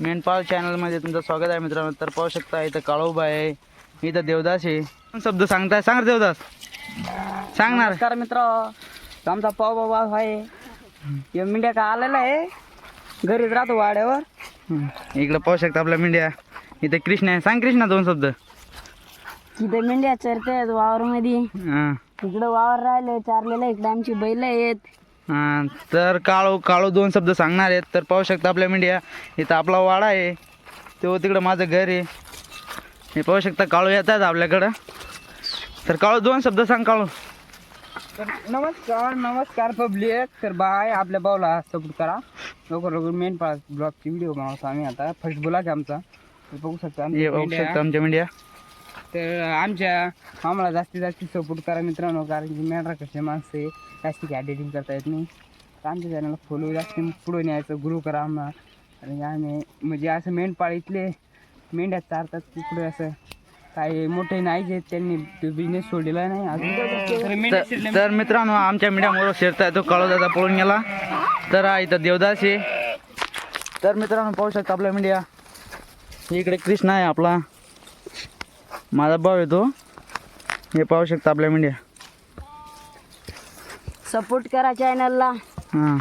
मेनपाळ चॅनलमध्ये तुमचं स्वागत आहे मित्रांनो. तर पाहू शकता इथं काळोबा आहे इथं देवदास आहे. शब्द सांगताय? सांग देवदास. सांगणार नमस्कार मित्र. आमचा पाव बाबा आहे. मिंड्या का आलेला आहे? घरीच राहतो वाड्यावर. इकडं पाहू शकता आपला मेंढ्या इथं कृष्ण आहे. सांग कृष्णा दोन शब्द. तिथे मेंढ्या चरतात वावर मध्ये इकडं वावर राहिले चारलेलं इकडे आमची बैल आहेत. तर काळू काळू दोन शब्द सांगणार आहेत. तर पाहू शकता आपल्या मेंढ्या. इथं आपला वाडा आहे. तो तिकडं माझं घर आहे. हे पाहू शकता काळू येतात आपल्याकडं. तर काळू दोन शब्द सांग काळू. तर नमस्कार नमस्कार पब्लिक. तर बाय आपल्या भाऊला सपोर्ट करा. लवकर लवकर मेन पास ब्लॉगची व्हिडिओ बनवतो आम्ही आता. फर्स्ट बोलायचं आमचा. तर बघू शकता आमच्या हे. शकता आमच्या मेंढ्या. तर आमच्या आम्हाला जास्तीत जास्त सपोर्ट करा मित्रांनो कारण की मेंढरा कसे माणसं आहे जास्त काही एडिटिंग करता येत नाही. तर आमच्या चॅनलला फॉलो जास्त पुढे न्यायचं गुरु करा आम्हाला. आणि आम्ही म्हणजे असं मेंढपाळीतले मेंढ्या चारतात तिकडे असं काही मोठे नाही जे त्यांनी बिझनेस सोडलेला नाही. अजून तर मित्रांनो आमच्या मीडियामुळे शिरताय तो दादा पळून गेला. तर हा इथं देवदास आहे. तर मित्रांनो पाहू शकता आपल्या मीडिया इकडे कृष्णा आहे आपला. माझा भाऊ येतो हे पाहू शकता आपल्या मीडिया सपोर्ट करा चॅनलला हां.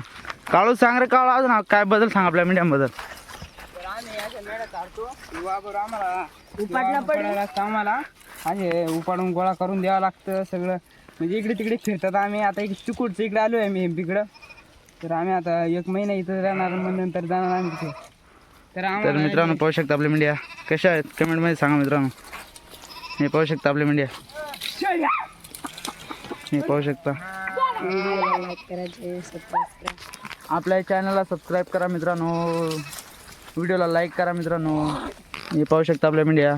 काळू सांग रे काळू अजून काय बदल सांग आपल्या मीडियाबद्दल तर आम्ही अशा मेढ्या काढतो वापर आम्हाला उपाडणं पडेल. उपाडायला लागतं आम्हाला. असे उपाडून गोळा करून द्यावं लागतं सगळं. म्हणजे इकडे तिकडे फिरतात आम्ही. आता एक चिकूडचं इकडे आलो आहे आम्ही इकडं तर आम्ही आता एक महिना इथं राहणार मग नंतर जाणार आम्ही तिथे तर तर आम्हाला मित्रांनो पाहू शकता आपल्या मीडिया कशा आहेत? कमेंटमध्ये सांगा मित्रांनो. हे पाहू शकता आपल्या मीडिया हे पाहू शकता. आपल्या चॅनलला सबस्क्राईब करा मित्रांनो. व्हिडिओला लाईक करा मित्रांनो. हे पाहू शकता आपल्या मीडिया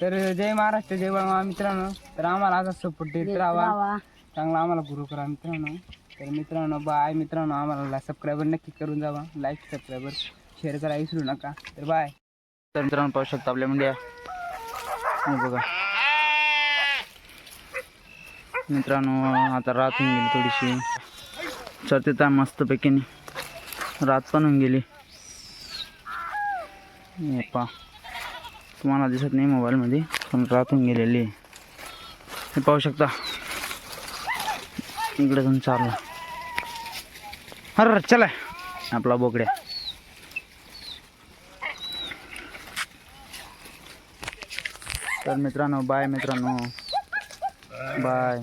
तर जय महाराष्ट्र जय बाळमा मित्रांनो. तर आम्हाला असा सपोर्ट देत राहा. चांगला आम्हाला गुरु करा मित्रांनो. तर मित्रांनो बाय मित्रांनो. आम्हाला सबस्क्रायबर नक्की करून जावा. लाईक सबस्क्रायबर शेअर करा विसरू नका. तर बाय तर मित्रांनो पाहू शकता आपल्या मेंढ्या. बघा. मित्रांनो आता रात होऊन गेली थोडीशी. चरते तर मस्तपैकी. रात पण होऊन गेली. पा. तुम्हाला दिसत नाही मोबाईलमध्ये पण रात होऊन गेलेली हे पाहू शकता. इकडे जाऊन चालला. अरे चला. आपला बोकड्या. तर मित्रांनो बाय मित्रांनो. बाय